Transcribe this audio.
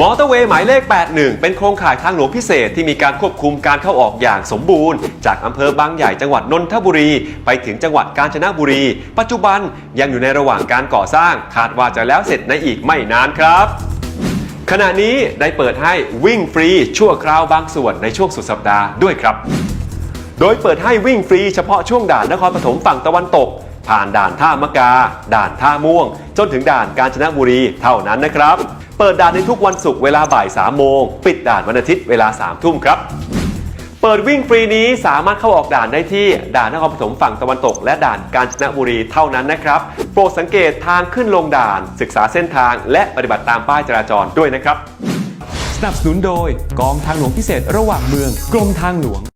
มอเตอร์เวย์หมายเลข 81 เป็นโครงข่ายทางหลวงพิเศษที่มีการควบคุมการเข้าออกอย่างสมบูรณ์ จากอำเภอบางใหญ่จังหวัดนนทบุรี ไปถึงจังหวัดกาญจนบุรี ปัจจุบันยังอยู่ในระหว่างการก่อสร้าง คาดว่าจะแล้วเสร็จในอีกไม่นานครับขณะนี้ได้เปิดให้วิ่งฟรีชั่วคราวบางส่วนในช่วงสุดสัปดาห์ด้วยครับ โดยเปิดให้วิ่งฟรีเฉพาะช่วงด่านนครปฐมฝั่งตะวันตก ผ่านด่านท่ามะกา ด่านท่าม่วง จนถึงด่านกาญจนบุรีเท่านั้นนะครับ เปิดด่านในทุกวันศุกร์เวลาบ่าย 3 โมง ปิดด่านวันอาทิตย์เวลา 3 ทุ่มครับ เปิดวิ่งฟรีนี้สามารถเข้าออกด่านได้ที่ด่านนครปฐมฝั่งตะวันตก และด่านกาญจนบุรีเท่านั้นนะครับ โปรดสังเกตทางขึ้นลงด่าน ศึกษาเส้นทาง และปฏิบัติตามป้ายจราจรด้วยนะครับ สนับสนุนโดยกองทางหลวงพิเศษระหว่างเมืองกรมทางหลวง